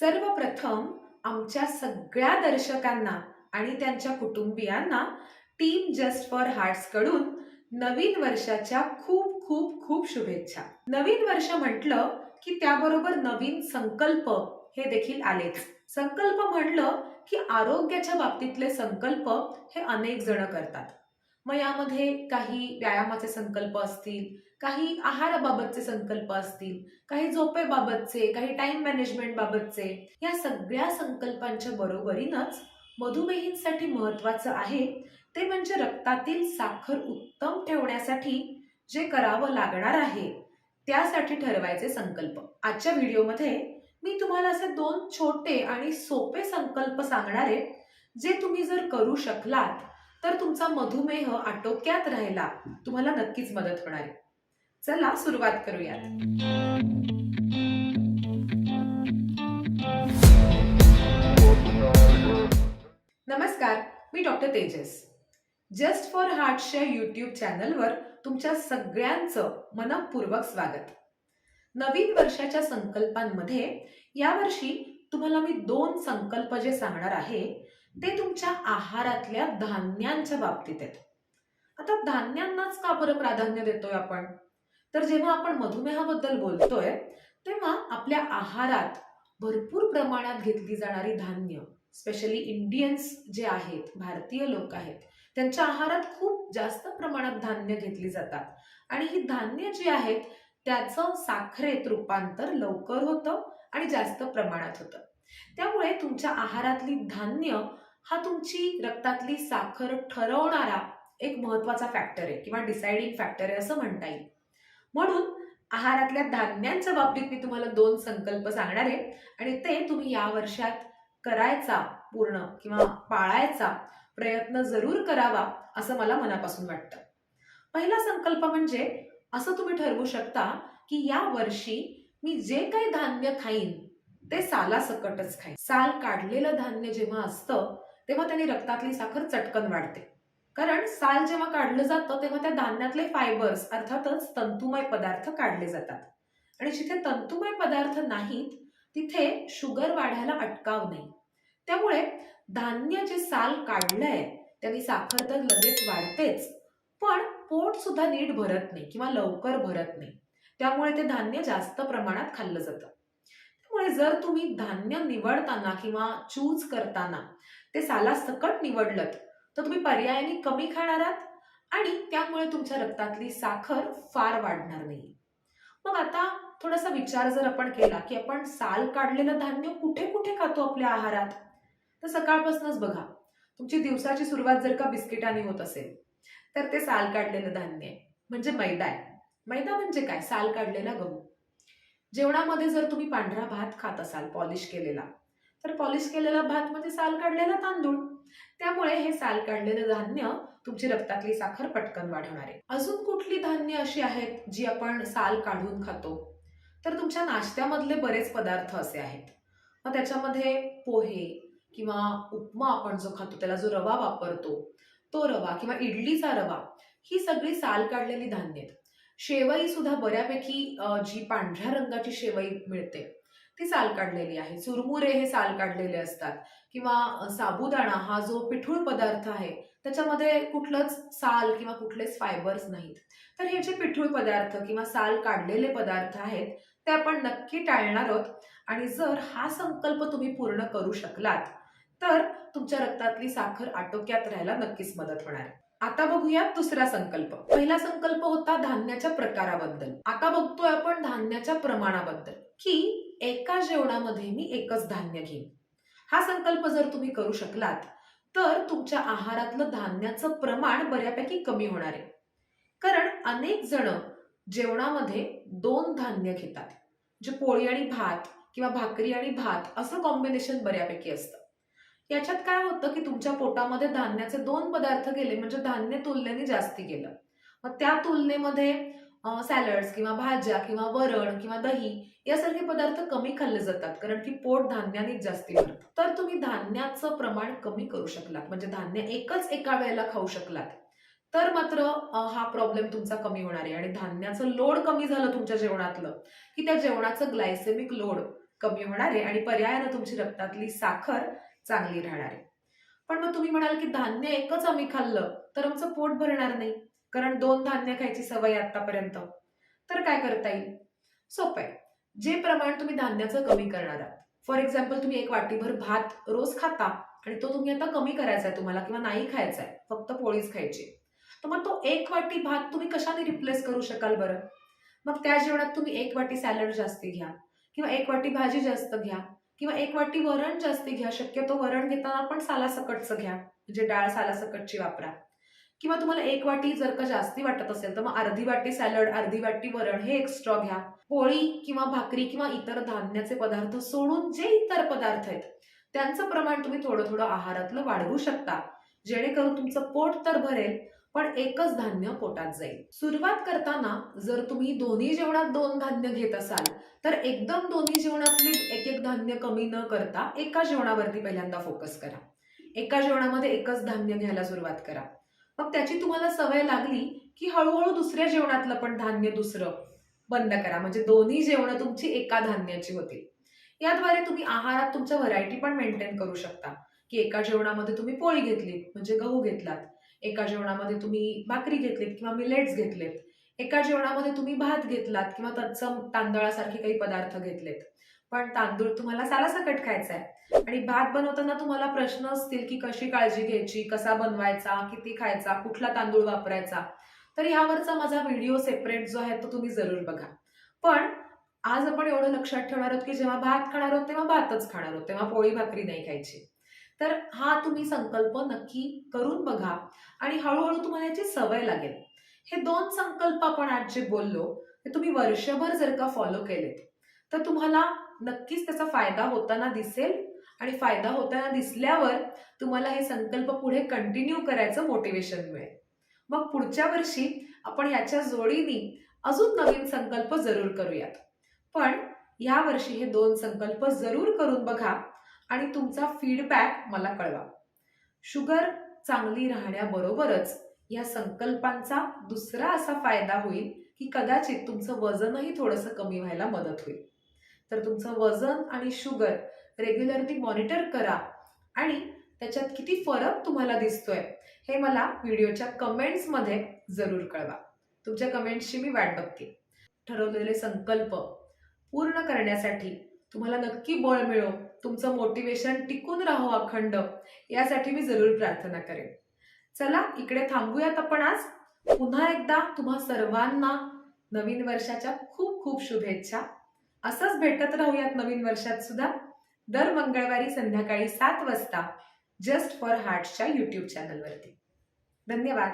सर्वप्रथम आमच्या सगळ्या दर्शकांना आणि त्यांच्या कुटुंबियांना टीम जस्ट फॉर हार्ट्सकडून नवीन वर्षाच्या खूप खूप खूप शुभेच्छा. नवीन वर्ष म्हटलं की त्याबरोबर नवीन संकल्प हे देखील आलेच संकल्प म्हणलं की आरोग्याच्या बाबतीतले संकल्प हे अनेक जण करतात. मग यामध्ये काही व्यायामाचे संकल्प असतील काही आहाराबाबतचे संकल्प असतील काही झोपेबाबतचे काही टाइम मॅनेजमेंट बाबतचे या सगळ्या संकल्पांच्या बरोबरीनच मधुमेहींसाठी महत्वाचं आहे ते म्हणजे रक्तातील साखर उत्तम ठेवण्यासाठी जे करावं लागणार आहे त्यासाठी ठरवायचे संकल्प. आजच्या व्हिडिओमध्ये मी तुम्हाला असे दोन छोटे आणि सोपे संकल्प सांगणारे जे तुम्ही जर करू शकलात तर तुमचा मधुमेह आटोक्यात राहायला तुम्हाला नक्कीच मदत होणार आहे. चला सुरुवात करूयात. नमस्कार मी डॉक्टर तेजस. जस्ट फॉर हार्टच्या युट्यूब चॅनलवर तुमच्या सगळ्यांचं मनपूर्वक स्वागत. नवीन वर्षाच्या संकल्पांमध्ये यावर्षी तुम्हाला मी दोन संकल्प जे सांगणार आहे ते तुमच्या आहारातल्या धान्यांच्या बाबतीत आहेत. आता धान्यांनाच का बरं प्राधान्य देतोय आपण? तर जेव्हा आपण मधुमेहाबद्दल बोलतोय तेव्हा आपल्या आहारात भरपूर प्रमाणात घेतली जाणारी धान्य स्पेशली इंडियन्स जे आहेत भारतीय लोक आहेत त्यांच्या आहारात खूप जास्त प्रमाणात धान्य घेतली जातात. आणि ही धान्य जी आहेत त्याचं साखरेत रूपांतर लवकर होतं आणि जास्त प्रमाणात होतं. त्यामुळे तुमच्या आहारातली धान्य हा तुमची रक्तातली साखर ठरवणारा एक महत्त्वाचा फॅक्टर आहे किंवा डिसाइडिंग फॅक्टर आहे असं म्हणता येईल. म्हणून आहारातल्या धान्यांच्या बाबतीत मी तुम्हाला दोन संकल्प सांगणार आहे. आणि ते तुम्ही या वर्षात करायचा पूर्ण किंवा पाळायचा प्रयत्न जरूर करावा असं मला मनापासून वाटतं. पहिला संकल्प म्हणजे असं तुम्ही ठरवू शकता की या वर्षी मी जे काही धान्य खाईन ते सालासकटच खाईन. साल काढलेलं धान्य जेव्हा असतं तेव्हा त्याने रक्तातली साखर चटकन वाढते. कारण साल जेव्हा काढलं जातं तेव्हा त्या धान्यातले फायबर्स अर्थातच तंतुमय पदार्थ काढले जातात. आणि जिथे तंतुमय पदार्थ नाहीत तिथे शुगर वाढायला अटकाव नाही. त्यामुळे धान्य जे साल काढलंय त्यांनी साखर तर लगेच वाढतेच पण पोट सुद्धा नीट भरत नाही किंवा लवकर भरत नाही. त्यामुळे ते धान्य जास्त प्रमाणात खाल्लं जातं. त्यामुळे जर तुम्ही धान्य निवडताना किंवा चूज करताना ते सालासकट निवडलं तर तुम्ही पर्यायाने कमी खाणार आहात आणि त्यामुळे तुमच्या रक्तातली साखर फार वाढणार नाही. मग आता थोडासा विचार जर आपण केला की आपण साल काढलेलं धान्य कुठे कुठे खातो आपल्या आहारात? तर सकाळपासूनच बघा. तुमची दिवसाची सुरुवात जर का बिस्किटाने होत असेल तर ते साल काढलेलं धान्य आहे म्हणजे मैदा आहे. मैदा म्हणजे काय? साल काढलेला गहू. जेवणामध्ये जर तुम्ही पांढरा भात खात असाल पॉलिश केलेला तर पॉलिश केलेला भात म्हणजे साल काढलेला तांदूळ. त्यामुळे हे साल काढलेलं धान्य तुमची रक्तातली साखर पटकन वाढवणार आहे. अजून कुठली धान्य अशी आहेत जी आपण साल काढून खातो? तर तुमच्या नाश्त्यामधले बरेच पदार्थ असे आहेत. मग त्याच्यामध्ये पोहे किंवा उपमा आपण जो खातो त्याला जो रवा वापरतो तो रवा किंवा इडलीचा रवा ही सगळी साल काढलेली धान्य आहेत. शेवई सुद्धा बऱ्यापैकी जी पांढऱ्या रंगाची शेवई मिळते ती साल काढलेली आहे. चुरमुरे हे साल काढलेले असतात. किंवा साबुदाणा हा जो पिठूळ पदार्थ आहे त्याच्यामध्ये कुठलंच साल किंवा कुठलेच फायबर्स नाहीत. तर हे जे पिठूळ पदार्थ किंवा साल काढलेले पदार्थ आहेत ते आपण नक्की टाळणार आहोत. आणि जर हा संकल्प तुम्ही पूर्ण करू शकलात तर तुमच्या रक्तातली साखर आटोक्यात राहायला नक्कीच मदत होणार. आहे आता बघूया दुसरा संकल्प. पहिला संकल्प होता धान्याच्या प्रकाराबद्दल. आता बघतोय आपण धान्याच्या प्रमाणाबद्दल. की एका जेवणामध्ये मी एकच धान्य घेईन. हा संकल्प जर तुम्ही करू शकलात तर तुमच्या आहारातलं धान्याचं प्रमाण बऱ्यापैकी कमी होणार आहे. कारण अनेक जण जेवणामध्ये दोन धान्य घेतात. जे पोळी आणि भात किंवा भाकरी आणि भात असं कॉम्बिनेशन बऱ्यापैकी असतं. याच्यात काय होतं की तुमच्या पोटामध्ये धान्याचे दोन पदार्थ गेले म्हणजे धान्य तुलनेने जास्ती गेलं. मग त्या तुलनेमध्ये सॅलड्स किंवा भाज्या किंवा वरण किंवा दही यासारखे पदार्थ कमी खाल्ले जातात कारण की पोट धान्याने जास्ती भरतं. तर तुम्ही धान्याचं प्रमाण कमी करू शकलात म्हणजे धान्य एकच एका वेळेला खाऊ शकलात. तर मात्र हा प्रॉब्लेम तुमचा कमी होणार आहे आणि धान्याचं लोड कमी झालं तुमच्या जेवणातलं की त्या जेवणाचं ग्लायसेमिक लोड कमी होणार आहे आणि पर्यायानं तुमची रक्तातली साखर चांगली राहणार आहे. पण मग तुम्ही म्हणाल की धान्य एकच आम्ही खाल्लं तर आमचं पोट भरणार नाही. कारण दोन धान्य खायची सवय आतापर्यंत तर काय करता येईल? सोपं आहे. जे प्रमाण तुम्ही धान्याचं कमी करणार आहात. फॉर एक्झाम्पल तुम्ही एक वाटीभर भात रोज खाता आणि तो तुम्ही आता कमी करायचा आहे तुम्हाला किंवा नाही खायचा आहे फक्त पोळीच खायची. तर मग तो एक वाटी भात तुम्ही कशाने रिप्लेस करू शकाल बरं? मग त्या जेवणात तुम्ही एक वाटी सॅलड जास्त घ्या किंवा एक वाटी भाजी जास्त घ्या. किंवा एक वाटी वरण जास्ती घ्या. शक्यतो वरण घेताना पण सालासकटचं घ्या. म्हणजे डाळ सालासकटची वापरा. किंवा तुम्हाला एक वाटी जर का जास्ती वाटत असेल तर मग अर्धी वाटी सॅलड अर्धी वाटी वरण हे एक्स्ट्रा घ्या. पोळी किंवा भाकरी किंवा इतर धान्याचे पदार्थ सोडून जे इतर पदार्थ आहेत त्यांचं प्रमाण तुम्ही थोडं थोडं आहारातलं वाढवू शकता. जेणेकरून तुमचं पोट तर भरेल पण एकच धान्य पोटात जाईल. सुरुवात करताना जर तुम्ही दोन्ही जेवणात दोन धान्य घेत असाल तर एकदम दोन्ही जेवणातले एक एक धान्य कमी न करता एका जेवणावरती पहिल्यांदा फोकस करा. एका जेवणामध्ये एकच धान्य घ्यायला सुरुवात करा. मग त्याची तुम्हाला सवय लागली की हळूहळू दुसऱ्या जेवणातलं पण धान्य दुसरं बंद करा. म्हणजे दोन्ही जेवणं तुमची एका धान्याची होतील याद्वारे तुम्ही आहारात तुमच्या व्हरायटी पण मेंटेन करू शकता. की एका जेवणामध्ये तुम्ही पोळी घेतलीत म्हणजे गहू घेतलात एका जेवणामध्ये तुम्ही भाकरी घेतलीत किंवा मिलेट्स घेतलेत. एका जेवणामध्ये तुम्ही भात घेतलात किंवा तत्सम तांदळासारखे काही पदार्थ घेतलेत. पण तांदूळ तुम्हाला सालासकट खायचा आहे आणि भात बनवताना तुम्हाला प्रश्न असतील की कशी काळजी घ्यायची कसा बनवायचा किती खायचा कुठला तांदूळ वापरायचा? तर ह्यावरचा माझा व्हिडिओ सेपरेट जो आहे तो तुम्ही जरूर बघा. पण आज आपण एवढं लक्षात ठेवणार आहोत की जेव्हा भात खाणार आहोत तेव्हा भातच खाणार आहोत तेव्हा पोळी भाकरी नाही खायची. तर हा तुम्ही संकल्प नक्की करून बघा. आणि हळूहळू तुम्हाला याची सवय लागेल. हे दोन संकल्प आपण आज जे बोललो ते तुम्ही वर्षभर जर का फॉलो केलेत तर तुम्हाला नक्कीच त्याचा फायदा होताना दिसेल. आणि फायदा होताना दिसल्यावर तुम्हाला हे संकल्प पुढे कंटिन्यू करायचं मोटिवेशन मिळेल. मग पुढच्या वर्षी आपण याच्या जोडीने अजून नवीन संकल्प जरूर करूयात. पण या वर्षी हे दोन संकल्प जरूर करून बघा. आणि तुमचा फीडबॅक मला कळवा. शुगर चांगली राहण्याबरोबरच या संकल्पांचा दुसरा असा फायदा होईल की कदाचित तुमचं वजनही थोडंसं कमी व्हायला मदत होईल. तर तुमचं वजन आणि शुगर रेग्युलरली मॉनिटर करा आणि त्याच्यात किती फरक तुम्हाला दिसतोय हे मला व्हिडिओच्या कमेंट्समध्ये जरूर कळवा. तुमच्या कमेंट्सची मी वाट बघते. ठरवलेले संकल्प पूर्ण करण्यासाठी तुम्हाला नक्की बळ मिळो. तुमचं मोटिवेशन टिकून राहो अखंड. यासाठी मी जरूर प्रार्थना करेन. चला इकडे थांबूयात आपण आज. पुन्हा एकदा तुम्हा सर्वांना नवीन वर्षाच्या खूप खूप शुभेच्छा. असंच भेटत राहूयात नवीन वर्षात सुद्धा. दर मंगळवारी संध्याकाळी सात वाजता जस्ट फॉर हार्टच्या युट्यूब चॅनलवरती धन्यवाद.